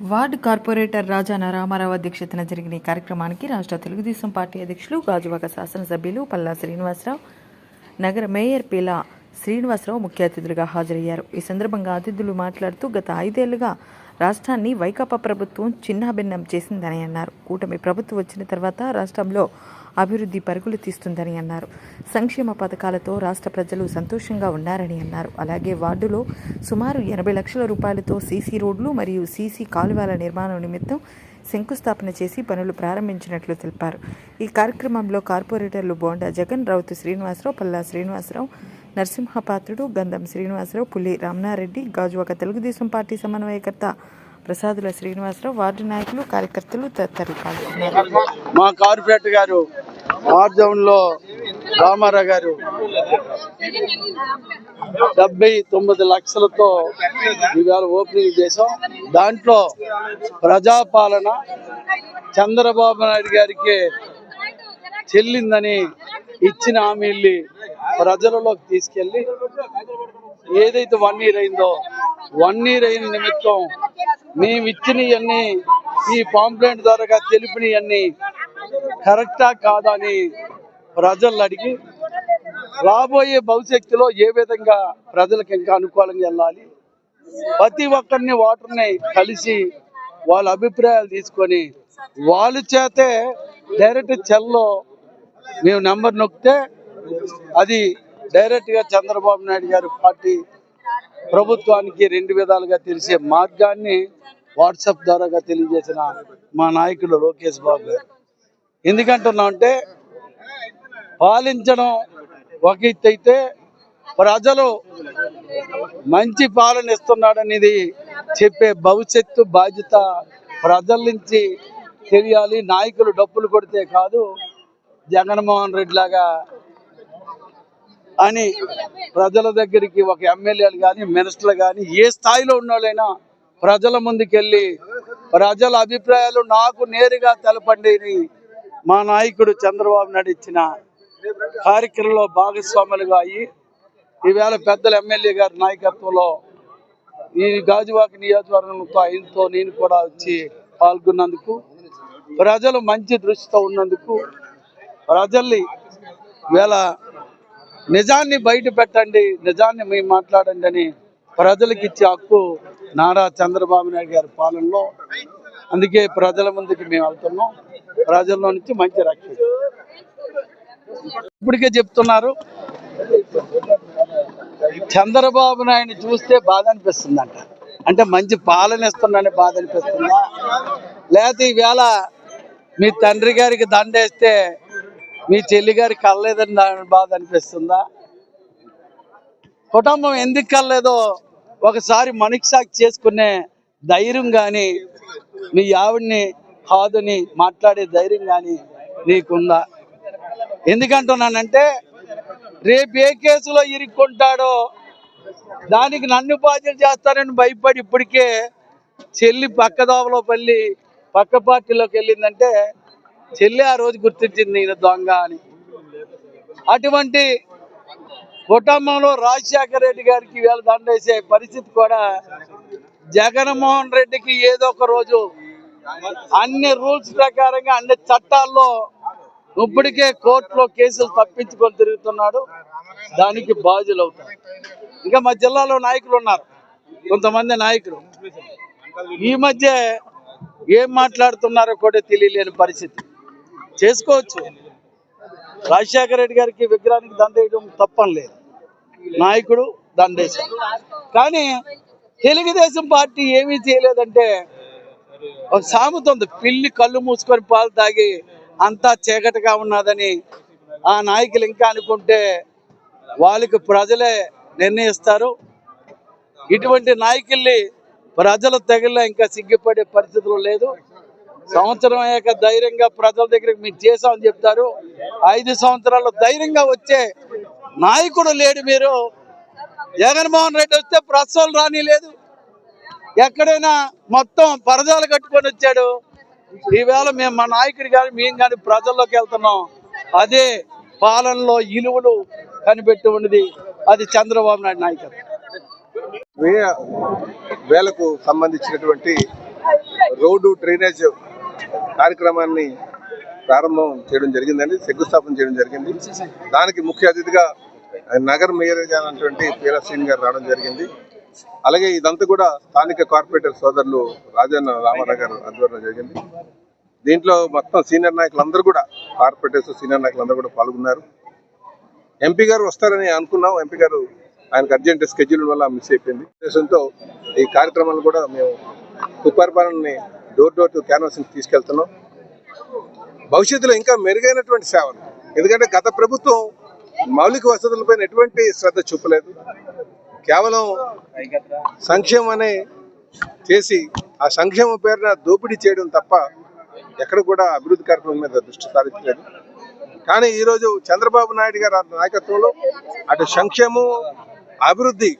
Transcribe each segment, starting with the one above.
Ward corporator Rajana Ramarao అధ్యక్షతన జరిగిన ఈ కార్యక్రమానికి రాష్ట్ర తెలుగుదేశం పార్టీ అధ్యక్షులు గాజువాక శాసనసభ్యులు పల్లా శ్రీనివాసరావు నగర మేయర్ పిలా శ్రీనివాసరావు ముఖ్య అతిథులుగా హాజరయ్యారు. ఈ సందర్భంగా అతిథులు మాట్లాడుతూ గత ఐదేళ్ళుగా రాష్ట్రాన్ని వైకాపా ప్రభుత్వం చిన్నాభిన్నం చేసిందని అన్నారు. కూటమి ప్రభుత్వం వచ్చిన తర్వాత రాష్ట్రంలో అభివృద్ధి పరుగులు తీస్తుందని అన్నారు. సంక్షేమ పథకాలతో రాష్ట్ర ప్రజలు సంతోషంగా ఉన్నారని అన్నారు. అలాగే వార్డులో సుమారు ఎనభై లక్షల రూపాయలతో సీసీ రోడ్లు మరియు సీసీ కాలువల నిర్మాణం నిమిత్తం శంకుస్థాపన చేసి పనులు ప్రారంభించినట్లు తెలిపారు. ఈ కార్యక్రమంలో కార్పొరేటర్లు బోండా జగన్ రౌతు శ్రీనివాసరావు పల్లా శ్రీనివాసరావు నరసింహపాత్రుడు గంధం శ్రీనివాసరావు పులి గాజు గాజువాక తెలుగుదేశం పార్టీ సమన్వయకర్త ప్రసాదుల శ్రీనివాసరావు వార్డు నాయకులు కార్యకర్తలు తదితరులు పాల్గొన్నారు. మా కార్పొరేటర్ గారు లో రామారావు గారు డెబ్బై తొమ్మిది లక్షలతో ఇవాళ ఓపెనింగ్ చేసాం దాంట్లో ప్రజాపాలన చంద్రబాబు నాయుడు గారికి చెల్లిందని ఇచ్చిన హామీల్ని ప్రజలలోకి తీసుకెళ్ళి ఏదైతే వన్ ఇయర్ అయిందో వన్ ఇయర్ అయిన నిమిత్తం మేము ఇచ్చినవన్నీ ఈ పాంప్లెంట్ ద్వారా తెలిపినవన్నీ కరెక్టా కాదా అని ప్రజలు అడిగి రాబోయే భవిష్యత్తులో ఏ విధంగా ప్రజలకు ఇంకా అనుకూలంగా వెళ్ళాలి? ప్రతి ఒక్కరిని వాటర్ని కలిసి వాళ్ళ అభిప్రాయాలు తీసుకొని వాళ్ళ చేతే డైరెక్ట్ చెల్లో మేము నెంబర్ నొక్కితే అది డైరెక్ట్గా చంద్రబాబు నాయుడు గారి పార్టీ ప్రభుత్వానికి రెండు విధాలుగా తెలిసే మార్గాన్ని వాట్సాప్ ద్వారాగా తెలియజేసిన మా నాయకులు లోకేష్ బాబు గారు. ఎందుకంటున్నా అంటే పాలించడం ఒక అయితే ప్రజలు మంచి పాలన ఇస్తున్నాడనేది చెప్పే భవిష్యత్తు బాధ్యత ప్రజల నుంచి తెలియాలి. నాయకులు డబ్బులు కొడితే కాదు జగన్మోహన్ రెడ్డి లాగా అని ప్రజల దగ్గరికి ఒక ఎమ్మెల్యేలు కానీ మినిస్టర్లు కానీ ఏ స్థాయిలో ఉన్నోళ్ళైనా ప్రజల ముందుకెళ్ళి ప్రజల అభిప్రాయాలు నాకు నేరుగా తెలపండి మా నాయకుడు చంద్రబాబు నాయుడు ఇచ్చిన కార్యక్రమంలో భాగస్వాములుగా అయ్యి ఈవేళ పెద్దల ఎమ్మెల్యే గారి నాయకత్వంలో ఈ గాజువాక నియోజకవర్గంతో ఆయనతో నేను కూడా వచ్చి పాల్గొన్నందుకు ప్రజలు మంచి దృష్టితో ఉన్నందుకు ప్రజల్ని వేళ నిజాన్ని బయట పెట్టండి నిజాన్ని మేము మాట్లాడండి అని ప్రజలకు ఇచ్చే హక్కు నారా చంద్రబాబు నాయుడు గారి పాలనలో. అందుకే ప్రజల ముందుకి మేము వెళ్తున్నాం. ప్రజల్లో నుంచి మంచి రక్షణ. ఇప్పటికే చెప్తున్నారు చంద్రబాబు నాయుడు చూస్తే బాధ అనిపిస్తుందంట. అంటే మంచి పాలన ఇస్తున్నాడని బాధ అనిపిస్తుందా? లేకపోతే ఈవేళ మీ తండ్రి గారికి దండేస్తే మీ చెల్లి గారికి కలలేదని దాని బాధ అనిపిస్తుందా? కుటుంబం ఎందుకు కలలేదో ఒకసారి మనకి చేసుకునే ధైర్యం కానీ మీ ఆవిడ్ని కాదని మాట్లాడే ధైర్యం కానీ నీకుందా? ఎందుకంటున్నానంటే రేపు ఏ కేసులో ఇరుక్కుంటాడో దానికి నన్ను బాధ్యత చేస్తానని భయపడి ఇప్పటికే చెల్లి పక్క దోవలో పల్లి పక్క పార్టీలోకి వెళ్ళిందంటే చెల్లి ఆ రోజు గుర్తించింది ఈయన దొంగ అని. అటువంటి కుటుంబంలో రాజశేఖర రెడ్డి గారికి వేళ దండేసే పరిస్థితి కూడా జగన్మోహన్ రెడ్డికి ఏదో ఒక రోజు అన్ని రూల్స్ ప్రకారంగా అన్ని చట్టాల్లో ఇప్పటికే కోర్టులో కేసులు తప్పించుకొని తిరుగుతున్నాడు. దానికి బాధ్యులు అవుతారు ఇంకా మా జిల్లాలో నాయకులు ఉన్నారు. కొంతమంది నాయకులు. ఈ మధ్య ఏం మాట్లాడుతున్నారో కూడా తెలియలేని పరిస్థితి. చేసుకోవచ్చు. రాజశేఖర రెడ్డి గారికి విగ్రహానికి దండేయడం తప్పని లేదు. నాయకుడు దండేశాడు. కానీ తెలుగుదేశం పార్టీ ఏమీ చేయలేదంటే ఒక సామెత ఉంది పిల్లి కళ్ళు మూసుకొని పాలు తాగి అంతా చీకటిగా ఉన్నదని ఆ నాయకులు ఇంకా అనుకుంటే వాళ్ళకి ప్రజలే నిర్ణయిస్తారు. ఇటువంటి నాయకుల్ని ప్రజల తెగల్లో ఇంకా సిగ్గుపడే పరిస్థితులు లేదు. సంవత్సరం అయ్యాక ధైర్యంగా ప్రజల దగ్గరికి మీరు చేసామని చెప్తారు. ఐదు సంవత్సరాలు ధైర్యంగా వచ్చే నాయకుడు లేడు మీరు. జగన్మోహన్ రెడ్డి వస్తే ప్రసవం రాని లేదు ఎక్కడైనా మొత్తం పరదాలు కట్టుకొని వచ్చాడు. ఈవేళ మేము మా నాయకుడు కానీ మేము కానీ ప్రజల్లోకి వెళ్తున్నాం. అదే పాలనలో ఇలువలు కనిపెట్టి ఉన్నది. అది చంద్రబాబు నాయుడు నాయకత్వం. వే- వేలకు సంబంధించినటువంటి రోడ్డు డ్రైనేజ్ కార్యక్రమాన్ని ప్రారంభం చేయడం జరిగిందండి శంకుస్థాపన చేయడం జరిగింది. దానికి ముఖ్య అతిథిగా నగర మేయర్ అయినటువంటి పీల శ్రీని గారు రావడం జరిగింది. అలాగే ఇదంతా కూడా స్థానిక కార్పొరేటర్ సోదరులు రాజన్న రామారావు గారు ఆధ్వర్యంలో జరిగింది. దీంట్లో మొత్తం సీనియర్ నాయకులందరూ కూడా కార్పొరేటర్స్ సీనియర్ నాయకులందరూ కూడా పాల్గొన్నారు. ఎంపీ గారు వస్తారని అనుకున్నాం. ఎంపీ గారు ఆయనకు అర్జెంట్ స్కెడ్యూల్ వల్ల మిస్ అయిపోయింది. ఉద్దేశంతో ఈ కార్యక్రమాలు కూడా మేము కుప్పరిపాలనని డోర్ డోర్ టు క్యాన్వాసింగ్ తీసుకెళ్తున్నాం. భవిష్యత్తులో ఇంకా మెరుగైనటువంటి సేవలు. ఎందుకంటే గత ప్రభుత్వం మౌలిక వసతులపైన ఎటువంటి శ్రద్ధ చూపలేదు. కేవలం సంక్షేమం అనే చేసి ఆ సంక్షేమం పేరున దోపిడీ చేయడం తప్ప ఎక్కడ కూడా అభివృద్ధి కార్యక్రమం మీద దృష్టి సారించలేదు. కానీ ఈరోజు చంద్రబాబు నాయుడు గారి నాయకత్వంలో అటు సంక్షేమం అభివృద్ధి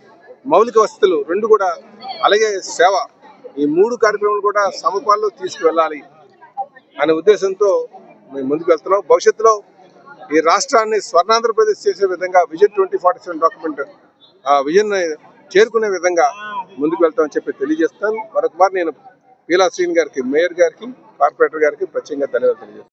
మౌలిక వసతులు రెండు కూడా అలాగే సేవ ఈ మూడు కార్యక్రమాలు కూడా సమపాల్లో తీసుకువెళ్ళాలి అనే ఉద్దేశంతో మేము ముందుకు వెళ్తున్నాం. భవిష్యత్తులో ఈ రాష్ట్రాన్ని స్వర్ణాంధ్రప్రదేశ్ చేసే విధంగా vision twenty forty seven document ఆ విజన్ చేరుకునే విధంగా ముందుకు వెళ్తామని చెప్పి తెలియజేస్తాను. మరొక నేను పీలా శ్రీని గారికి మేయర్ గారికి కార్పొరేటర్ గారికి ప్రత్యేకంగా ధన్యవాదాలు తెలియజేస్తాను